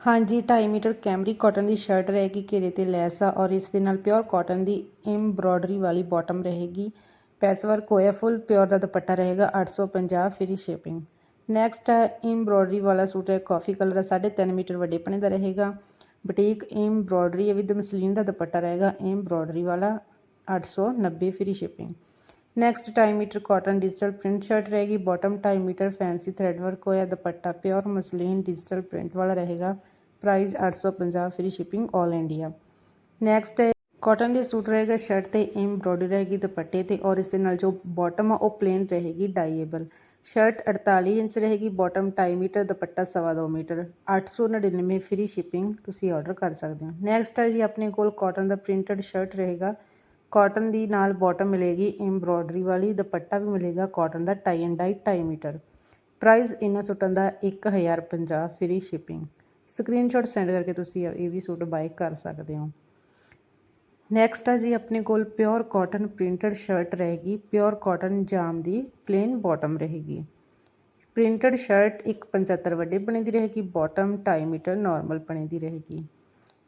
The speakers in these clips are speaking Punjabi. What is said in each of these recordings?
ਹਾਂਜੀ 2.5 ਮੀਟਰ ਕੈਮਰੀ ਕਾਟਨ ਦੀ ਸ਼ਰਟ ਰਹੇਗੀ ਘੇਰੇ ਤੇ ਲੈਸ ਆ ਔਰ ਇਸ ਦੇ ਨਾਲ ਪਿਓਰ ਕਾਟਨ ਦੀ ਐਮਬ੍ਰੋਇਡਰੀ ਵਾਲੀ ਬਾਟਮ ਰਹੇਗੀ। ਪੈਚ ਵਰਕ ਹੋਇਆ ਫੁੱਲ, ਪਿਓਰ ਦਾ ਦੁਪੱਟਾ ਰਹੇਗਾ 850 ਫ੍ਰੀ ਸ਼ਿਪਿੰਗ ਨੈਕਸਟ ਹੈ ਐਮਬ੍ਰੋਇਡਰੀ ਵਾਲਾ ਸੂਟ ਹੈ ਕਾਫੀ ਕਲਰ ਦਾ 3.5 ਮੀਟਰ ਵੱਡੇ ਪਣੇ ਦਾ ਰਹੇਗਾ। ਬੁਟੀਕ ਐਮਬ੍ਰੋਇਡਰੀ ਵਿਦ ਮਸਲੀਨ ਦਾ ਦੁਪੱਟਾ ਰਹੇਗਾ ਐਮਬ੍ਰੋਇਡਰੀ ਵਾਲਾ 890 free shipping next 2.5 metre cotton digital print shirt ਰਹੇਗੀ bottom 2.5 metre fancy thread work ਹੋਇਆ dupatta, pure muslin digital print ਵਾਲਾ ਰਹੇਗਾ। Price 850 free shipping 올 India. Next ਹੈ ਕਾਟਨ ਦੇ ਸੂਟ ਰਹੇਗਾ ਸ਼ਰਟ ਤੇ ਐਮਬ੍ਰੋਇਡਰੀ ਰਹੇਗੀ, ਦੁਪੱਟੇ ਤੇ ਔਰ ਇਸ ਦੇ ਨਾਲ ਜੋ ਬਾਟਮ ਆ, ਉਹ ਪਲੇਨ ਰਹੇਗੀ ਡਾਈਏਬਲ ਸ਼ਰਟ 48 ਇੰਚ ਰਹੇਗੀ bottom 2.5 metre, dupatta 2.5 metre. 899 free shipping ਤੁਸੀਂ ਆਰਡਰ ਕਰ ਸਕਦੇ ਹੋ। ਨੈਕਸਟ ਹੈ ਜੀ, ਆਪਣੇ ਕੋਲ ਕਾਟਨ ਦਾ ਪ੍ਰਿੰਟਡ ਸ਼ਰਟ ਰਹੇਗਾ। ਕਾਟਨ ਦੀ ਨਾਲ ਬਾਟਮ ਮਿਲੇਗੀ ਐਮਬ੍ਰੋਇਡਰੀ ਵਾਲੀ, ਦੁਪੱਟਾ ਵੀ ਮਿਲੇਗਾ cotton the tie and dye 2.5 metre. Price ਇਹਨਾਂ ਸੂਟਾਂ ਦਾ 1050 ਫ੍ਰੀ ਸ਼ਿਪਿੰਗ। ਸਕਰੀਨਸ਼ਾਟ ਸੈਂਡ ਕਰਕੇ ਤੁਸੀਂ ਇਹ ਵੀ ਸੂਟ ਬਾਈ ਕਰ ਸਕਦੇ ਹੋ। ਨੈਕਸਟ ਆ ਜੀ, ਆਪਣੇ ਕੋਲ ਪਿਓਰ ਕਾਟਨ ਪ੍ਰਿੰਟਡ ਸ਼ਰਟ ਰਹੇਗੀ। ਪਿਓਰ ਕਾਟਨ ਜਾਮ ਦੀ ਪਲੇਨ ਬਾਟਮ ਰਹੇਗੀ। ਪ੍ਰਿੰਟਡ ਸ਼ਰਟ 175 ਵੱਡੇ ਬਣੇ ਦੀ ਰਹੇਗੀ ਬਾਟਮ 2.5 ਮੀਟਰ ਨਾਰਮਲ ਬਣੇ ਦੀ ਰਹੇਗੀ।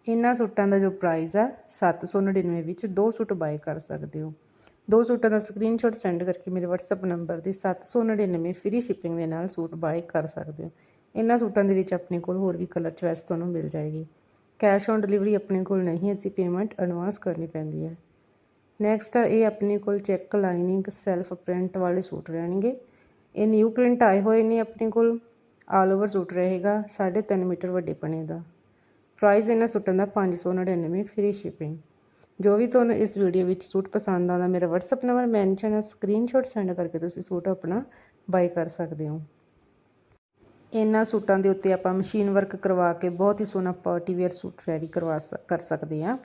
ਇਹਨਾਂ ਸੂਟਾਂ ਦਾ ਜੋ ਪ੍ਰਾਈਸ ਆ 799 ਵਿੱਚ ਦੋ ਸੂਟ ਬਾਈ ਕਰ ਸਕਦੇ ਹੋ। ਦੋ ਸੂਟਾਂ ਦਾ ਸਕਰੀਨਸ਼ਾਟ ਸੈਂਡ ਕਰਕੇ ਮੇਰੇ WhatsApp ਨੰਬਰ ਦੀ 799 ਫ੍ਰੀ ਸ਼ਿਪਿੰਗ ਦੇ ਨਾਲ ਸੂਟ ਬਾਈ ਕਰ ਸਕਦੇ ਹੋ। ਇਹਨਾਂ ਸੂਟਾਂ ਦੇ ਵਿੱਚ ਆਪਣੇ ਕੋਲ ਹੋਰ ਵੀ ਕਲਰ ਚੁਆਇਸ ਤੁਹਾਨੂੰ ਮਿਲ ਜਾਏਗੀ। ਕੈਸ਼ ਔਨ ਡਿਲੀਵਰੀ ਆਪਣੇ ਕੋਲ ਨਹੀਂ, ਅਸੀਂ ਪੇਮੈਂਟ ਐਡਵਾਂਸ ਕਰਨੀ ਪੈਂਦੀ ਹੈ। ਨੈਕਸਟ ਇਹ ਆਪਣੇ ਕੋਲ ਚੈੱਕ ਲਾਈਨਿੰਗ ਸੈਲਫ ਪ੍ਰਿੰਟ ਵਾਲੇ ਸੂਟ ਰਹਿਣਗੇ। ਇਹ ਨਿਊ ਪ੍ਰਿੰਟ ਆਏ ਹੋਏ ਨੇ ਆਪਣੇ ਕੋਲ ਆਲ ਓਵਰ ਸੂਟ ਰਹੇਗਾ 3.5 ਮੀਟਰ ਵੱਡੇ ਪਣੇ ਦਾ। ਪ੍ਰਾਈਸ ਇਹਨਾਂ ਸੂਟਾਂ ਦਾ 599 ਫ੍ਰੀ ਸ਼ਿਪਿੰਗ ਜੋ ਵੀ ਤੁਹਾਨੂੰ ਇਸ ਵੀਡੀਓ ਵਿੱਚ ਸੂਟ ਪਸੰਦ ਆਉਂਦਾ, ਮੇਰਾ WhatsApp ਨੰਬਰ ਮੈਂਸ਼ਨ ਹੈ ਸਕਰੀਨਸ਼ਾਟ ਸੈਂਡ ਕਰਕੇ ਤੁਸੀਂ ਸੂਟ ਆਪਣਾ ਬਾਈ ਕਰ ਸਕਦੇ ਹੋ। ਇਹਨਾਂ ਸੂਟਾਂ ਦੇ ਉੱਤੇ ਆਪਾਂ ਮਸ਼ੀਨ ਵਰਕ ਕਰਵਾ ਕੇ ਬਹੁਤ ਹੀ ਸੋਹਣਾ ਪਾਰਟੀ ਵੇਅਰ ਸੂਟ ਰੈਡੀ ਕਰਵਾ ਕਰ ਸਕਦੇ ਹਾਂ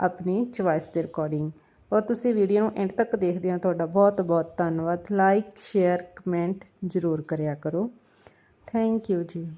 ਆਪਣੀ ਚੁਆਇਸ ਦੇ ਅਕੋਰਡਿੰਗ ਔਰ ਤੁਸੀਂ ਵੀਡੀਓ ਨੂੰ ਐਂਡ ਤੱਕ ਦੇਖਦੇ ਆ ਤੁਹਾਡਾ ਬਹੁਤ ਬਹੁਤ ਧੰਨਵਾਦ। ਲਾਈਕ ਸ਼ੇਅਰ ਕਮੈਂਟ ਜ਼ਰੂਰ ਕਰਿਆ ਕਰੋ। ਥੈਂਕ ਯੂ ਜੀ।